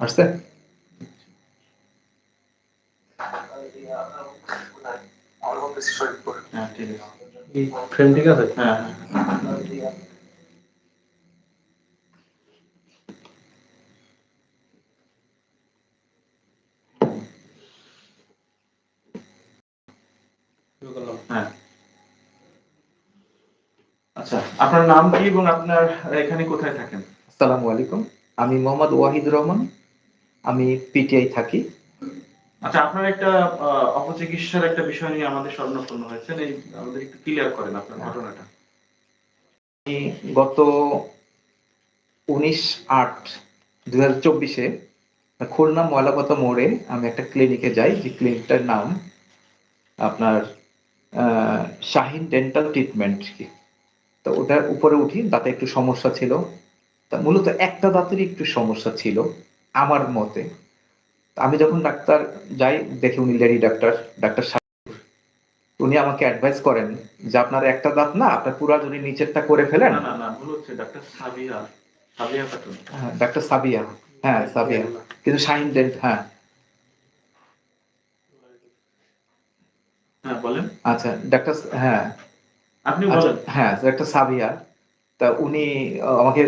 আসছে হ্যাঁ। ফ্রেম ঠিক আছে আচ্ছা আপনার নাম কি এবং আপনার এখানে কোথায় থাকেন? আসসালামু আলাইকুম। আমি মোহাম্মদ ওয়াহিদুর রহমান। আমি পিটিআই থাকি। আচ্ছা আপনার একটা অপচিকিৎসার একটা বিষয় নিয়ে আমাদের স্বর্ণপন্ন হয়েছে এই আমাদের একটু ক্লিয়ার করেন আপনার ঘটনাটা। আমি গত উনিশ আট দু হাজার চব্বিশে খুলনা ময়লাপতা মোড়ে আমি একটা ক্লিনিকে যাই। যে ক্লিনিকটার নাম আপনার শাহিন ডেন্টাল ট্রিটমেন্ট কি। তো ওটার উপরে উঠি দাঁতে একটু সমস্যা ছিল। তা মূলত একটা দাঁতেরই একটু সমস্যা ছিল। আমার মতে। আমি যখন ডাক্তার যাই দেখি উনি লেডি ডাক্তার ডাক্তার উনি আমাকে অ্যাডভাইস করেন যে আপনার একটা দাঁত না আপনার পুরা যদি নিচেরটা করে ফেলেন। না না না ভুল হচ্ছে ডাক্তার সাবিয়া সাবিয়া হ্যাঁ, ডাক্তার সাবিয়া হ্যাঁ সাবিয়া। কিন্তু শাহিন ডেন্ট হ্যাঁ। হ্যাঁ বলেন। আচ্ছা ডাক্তার হ্যাঁ। আপনি আচ্ছা বলেন। হ্যাঁ ডাক্তার সাবিয়া। তা উনি আমাকে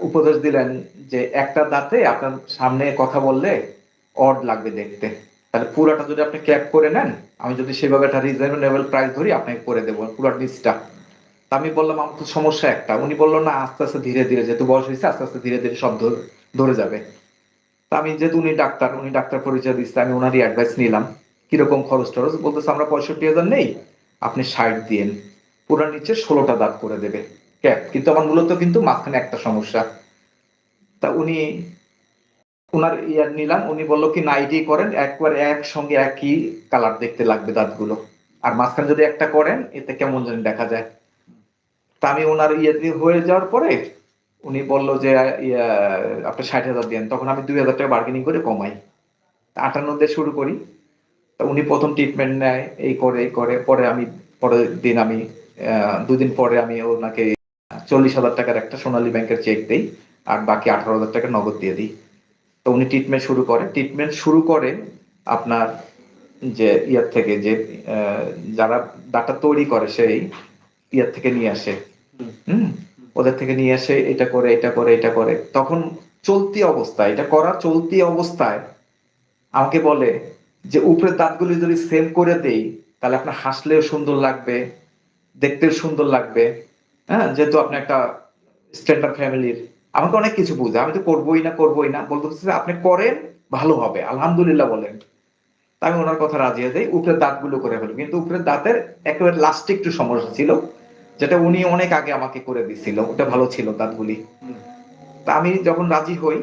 উপদেশ দিলেন যে একটা দাঁতে আপনার সামনে কথা বললে অড লাগবে দেখতে। তাহলে পুরোটা যদি আপনি ক্যাপ করে নেন, আমি যদি সেভাবে একটা রিজনেবল প্রাইস ধরি, আপনাকে করে দেবো পুরো তা আমি বললাম, আমার তো সমস্যা একটা। উনি বলল, না, আস্তে আস্তে, ধীরে ধীরে, যেহেতু বয়স হয়েছে, আস্তে আস্তে, ধীরে ধীরে সব ধরে যাবে। তা আমি যেহেতু উনি ডাক্তার উনি ডাক্তার পরিচয় দিচ্ছে, আমি ওনারই অ্যাডভাইস নিলাম। কীরকম খরচ টরচ? বলতেছে, আমরা পঁয়ষট্টি হাজার নেই, আপনি ষাট দিয়েন। পুরো নিচে ষোলোটা দাঁত করে দেবে ক্যাপ কিন্তু আমার মূলত কিন্তু মাঝখানে একটা সমস্যা। তা উনি ওনার ইয়ার নিলাম উনি বলল কি নাইটি করেন একবার একসঙ্গে একই কালার দেখতে লাগবে দাঁতগুলো। আর মাঝখানে যদি একটা করেন এতে কেমন জানি দেখা যায়। তা আমি ওনার ইয়ে হয়ে যাওয়ার পরে উনি বলল যে ইয়া, আপনি ষাট হাজার দেন। তখন আমি দুই হাজার টাকা বার্গেনিং করে কমাই। আটান্ন দিয়ে শুরু করি। তা উনি প্রথম ট্রিটমেন্ট নেয় এই করে এই করে। পরে আমি পরের দিন আমি দুদিন পরে আমি ওনাকে চল্লিশ হাজার টাকার একটা সোনালী ব্যাংকের চেক দেই। আর বাকি আঠারো হাজার টাকা নগদ দিয়ে দিই। তো উনি ট্রিটমেন্ট শুরু করে। ট্রিটমেন্ট শুরু করে আপনার যে ইয়ার থেকে যে যারা ডাটা তৈরি করে সেই ইয়ার থেকে নিয়ে আসে। হুম। হুম ওদের থেকে নিয়ে আসে, এটা করে এটা করে এটা করে। তখন চলতি অবস্থায় এটা করা চলতি অবস্থায় আমাকে বলে যে, উপরের দাঁতগুলি যদি সেম করে দেই, তাহলে আপনার হাসলেও সুন্দর লাগবে, দেখতেও সুন্দর লাগবে। হ্যাঁ? যেহেতু আপনি একটা স্ট্যান্ডার্ড ফ্যামিলির আমাকে অনেক কিছু বুঝে। আমি তো করবোই না করবোই না। বলতে আপনি করেন, ভালো হবে। আলহামদুলিল্লাহ বলেন। আমি ওনার কথা রাজি হয়ে যাই। উপরের দাঁতগুলো করে ফেলি কিন্তু উপরের দাঁতের একেবারে লাস্টে একটু সমস্যা ছিল, যেটা উনি অনেক আগে আমাকে করে দিছিল। ওটা ভালো ছিল দাঁতগুলি। তা আমি যখন রাজি হই,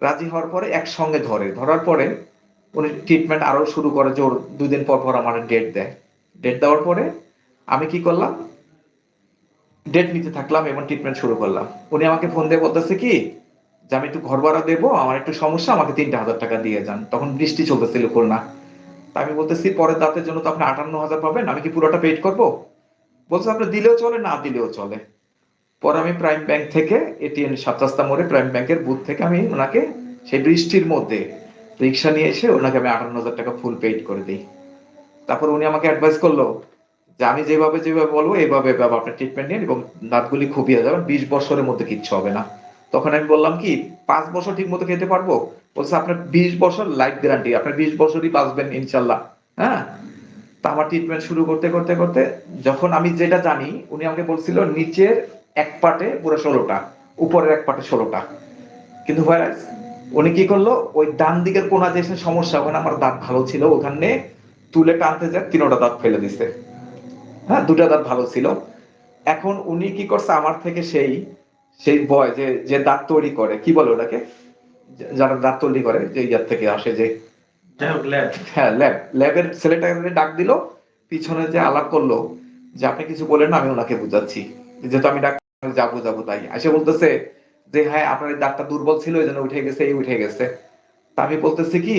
রাজি হওয়ার পরে একসঙ্গে ধরে। ধরার পরে উনি ট্রিটমেন্ট আরও শুরু করে জোর দুদিন পর পর আমার ডেট দেয়। ডেট দেওয়ার পরে আমি কি করলাম? ডেট নিতে থাকলাম এবং ট্রিটমেন্ট শুরু করলাম। উনি আমাকে ফোন দিয়ে বলতেছে কি, যে আমি একটু ঘর ভাড়া দেবো, আমার একটু সমস্যা, আমাকে তিনটা হাজার টাকা দিয়ে যান। তখন বৃষ্টি চলতেছিল খুলনা। তা আমি বলতেছি, পরের দাঁতের জন্য তো আপনি আটান্ন হাজার পাবেন, আমি কি পুরোটা পেড করব? বলছে, আপনি দিলেও চলে, না দিলেও চলে। পরে আমি প্রাইম ব্যাংক থেকে এটিএম সাত রাস্তা মোড়ে প্রাইম ব্যাংকের বুথ থেকে আমি ওনাকে সেই বৃষ্টির মধ্যে রিক্সা নিয়ে এসে ওনাকে আমি আটান্ন হাজার টাকা ফুল পেইড করে দিই। তারপর উনি আমাকে অ্যাডভাইস করল যে আমি যেভাবে যেভাবে বলব, এইভাবে এভাবে আপনার ট্রিটমেন্ট নিন এবং দাঁতগুলি খুবিয়ে যাবেন। বিশ বছরের মধ্যে কিচ্ছু হবে না। তখন আমি বললাম কি, পাঁচ বছর ঠিক মতো খেতে পারব? বলছে, আপনার বিশ বছর লাইফ গ্যারান্টি আপনার বিশ বছরই বাঁচবেন ইনশাল্লাহ। হ্যাঁ? তা আমার ট্রিটমেন্ট শুরু করতে করতে করতে যখন আমি যেটা জানি, উনি আমাকে বলছিল, নিচের এক পাটে পুরো ষোলোটা, উপরের এক পাটে ষোলোটা। কিন্তু whereas উনি কি করল? ওই ডান দিকের কোনা যে সমস্যা, ওখানে আমার দাঁত ভালো ছিল, ওখানে তুলে টানতে যায়, তিনোটা দাঁত ফেলে দিছে। হ্যাঁ দুটা দাঁত ভালো ছিল। এখন উনি কি করছে আমার থেকে সেই সেই বয় যে যে দাঁত তৈরি করে কি বলে ওটাকে? যারা দাঁত তৈরি করে যে ইয়ার থেকে আসে যে হ্যাঁ ল্যাব ল্যাবের ছেলেটাকে ডাক দিল পিছনে যে আলাপ করল যে আপনি কিছু বলেন না আমি ওনাকে বুঝাচ্ছি। যেহেতু আমি ডাক্তার যা বুঝাবো তাই। এসে বলতেছে যে হ্যাঁ আপনার দাঁতটা দুর্বল ছিল এই জন্য উঠে গেছে এই উঠে গেছে। তা আমি বলতেছি কি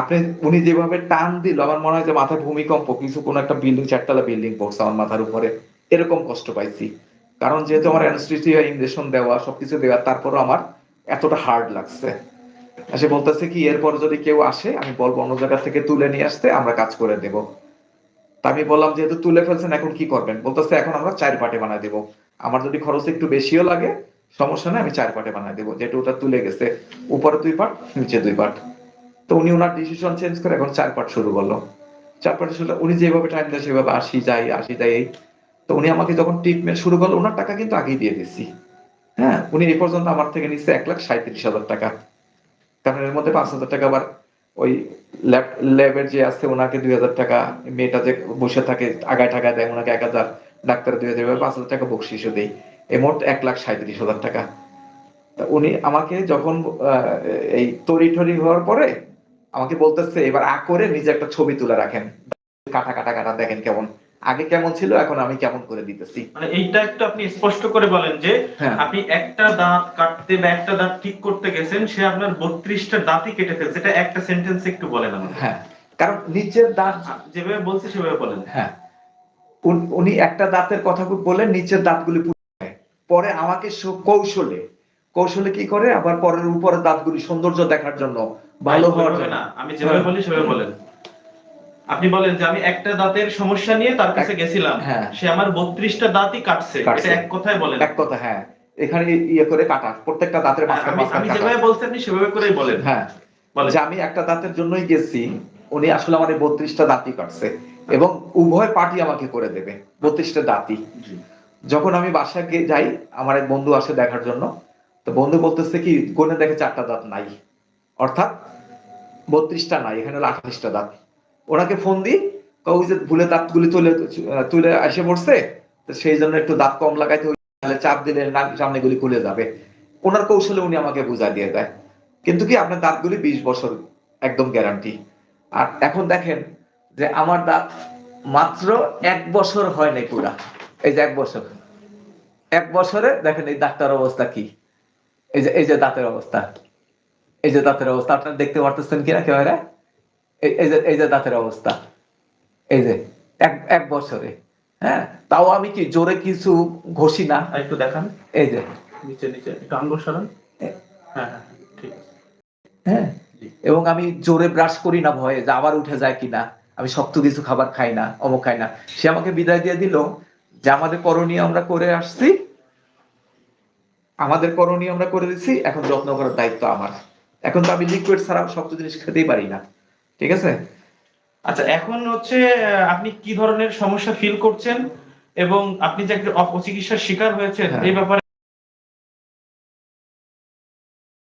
আপনি, উনি যেভাবে টান দিল, আমার মনে হয় যে মাথায় ভূমিকম্প, কিছু কোন একটা বিল্ডিং, চারতলা বিল্ডিং পড়ছে আমার মাথার উপরে, এরকম কষ্ট পাইছি। কারণ যেহেতু আমার অ্যানস্টিটিয়া ইঞ্জেকশন দেওয়া, সবকিছু দেওয়া, তারপরও আমার এতটা হার্ড লাগছে। সে বলতেছে কি, এরপর যদি কেউ আসে, আমি বলব অন্য জায়গা থেকে তুলে নিয়ে আসতে, আমরা কাজ করে দেব। তা আমি বললাম, যেহেতু তুলে ফেলছেন, এখন কি করবেন? বলতেছে, এখন আমরা চার পাটে বানায় দেবো। আমার যদি খরচ একটু বেশিও লাগে, সমস্যা নেই, আমি চার পাটে বানায় দেবো যেটা ওটা তুলে গেছে। উপরে দুই পাট, নিচে দুই পাট। উনি ওনার ডিসিশন চেঞ্জ করে এখন চার পাট শুরু করল। চার শুরু উনি যেভাবে টাইম দেয় সেভাবে আসি, যাই আসি, যাই তো উনি আমাকে যখন ট্রিটমেন্ট শুরু করল, ওনার টাকা কিন্তু আগেই দিয়ে দিচ্ছি হ্যাঁ উনি এই পর্যন্ত আমার থেকে নিচ্ছে এক লাখ সাঁত্রিশ হাজার টাকা। কারণ এর মধ্যে পাঁচ হাজার টাকা আবার ওই ল্যাব ল্যাবের যে আছে, ওনাকে দুই হাজার টাকা, মেয়েটা যে বসে থাকে, আগায় টাকায় দেয়, ওনাকে এক হাজার ডাক্তার দুই হাজার পাঁচ হাজার টাকা বকশিসও দেয়। এ মোট এক লাখ সাঁত্রিশ হাজার টাকা। উনি আমাকে যখন এই তরি টরি হওয়ার পরে আমাকে বলতেছে এবার আ করে নিজে একটা ছবি তুলে রাখেন। কাটা কাটা কাটা দেখেন কেমন। আগে কেমন ছিল এখন আমি কেমন করে দিতেছি। মানে এইটা একটু আপনি স্পষ্ট করে বলেন যে হ্যাঁ। আপনি একটা দাঁত কাটতে বা একটা দাঁত ঠিক করতে গেছেন সে আপনার বত্রিশটা দাঁতই কেটে ফেলছে। এটা একটা সেন্টেন্স একটু বলেন আমাকে। হ্যাঁ কারণ নিচের দাঁত যেভাবে বলছে সেভাবে বলেন। হ্যাঁ উনি একটা দাঁতের কথা বলে নিচের দাঁতগুলি পরে আমাকে কৌশলে কৌশলে কি করে? আবার পরের উপরের দাঁতগুলি সৌন্দর্য দেখার জন্য ভালো হওয়ার জন্য। আমি যেভাবে বলি সেভাবে বলেন। আপনি বলেন যে আমি একটা দাঁতের সমস্যা নিয়ে তার কাছে গেছিলাম। হ্যাঁ। সে আমার বত্রিশটা দাঁতই কাটছে। এটা এক কথায় বলেন। এক কথা হ্যাঁ। এখানে ইয়ে করে কাটা প্রত্যেকটা দাঁতের মাঝখানে আমি মাঝখানে আমি যেভাবে বলছি আপনি সেভাবে করেই বলেন। হ্যাঁ। যে আমি একটা দাঁতের জন্যই গেছি উনি আসলে আমার বত্রিশটা দাঁতই কাটছে। এবং উভয় পার্টি আমাকে করে দেবে বত্রিশটা দাঁতই। যখন আমি বাসায় যাই আমার এক বন্ধু আসে দেখার জন্য। তো বন্ধু বলতেছে কি গনে দেখে চারটা দাঁত নাই। অর্থাৎ বত্রিশটা নাই, এখানে হলো আঠাশটা দাঁত। ওনাকে ফোন দিই কই যে ভুলে দাঁতগুলি তুলে তুলে এসে পড়ছে, তো সেই জন্য একটু দাঁত কম লাগাইতে তাহলে চাপ দিলে না- সামনেগুলি খুলে যাবে। ওনার কৌশলে উনি আমাকে বুঝা দিয়ে দেয়। কিন্তু কি, আপনার দাঁতগুলি বিশ বছর একদম গ্যারান্টি আর এখন দেখেন যে আমার দাঁত মাত্র এক বছর হয় নাই পুরা। এই যে এক বছর। এক বছরে দেখেন এই দাঁতটার অবস্থা কি। এই যে এই যে দাঁতের অবস্থা। এই যে দাঁতের অবস্থা আপনারা দেখতে পারতেছেন কিনা ক্যামেরা? এই- এই যে এই যে দাঁতের অবস্থা। এই যে এক এক বছরে হ্যাঁ? তাও আমি কি জোরে কিছু ঘষি না? একটু দেখান। এই যে। নিচে নিচে একটু আঙ্গুল সরান। হ্যাঁ হ্যাঁ ঠিক হ্যাঁ? এবং আমি জোরে ব্রাশ করি না ভয়ে যে আবার উঠে যায় কিনা। আমি শক্ত কিছু খাবার খাই না অমুক খাই না। সে আমাকে বিদায় দিয়ে দিল যে আমাদের করণীয় আমরা করে আসছি। আমাদের করণীয় আমরা করে দিচ্ছি এখন যত্ন করার দায়িত্ব আমার। এখন তো আমি লিকুইড ছাড়া শক্ত জিনিস খেতেই পারি না। ঠিক আছে? আচ্ছা এখন হচ্ছে আপনি কি ধরনের সমস্যা ফিল করছেন? এবং আপনি যে একটা অপচিকিৎসার শিকার হয়েছেন হ্যাঁ। এই ব্যাপারে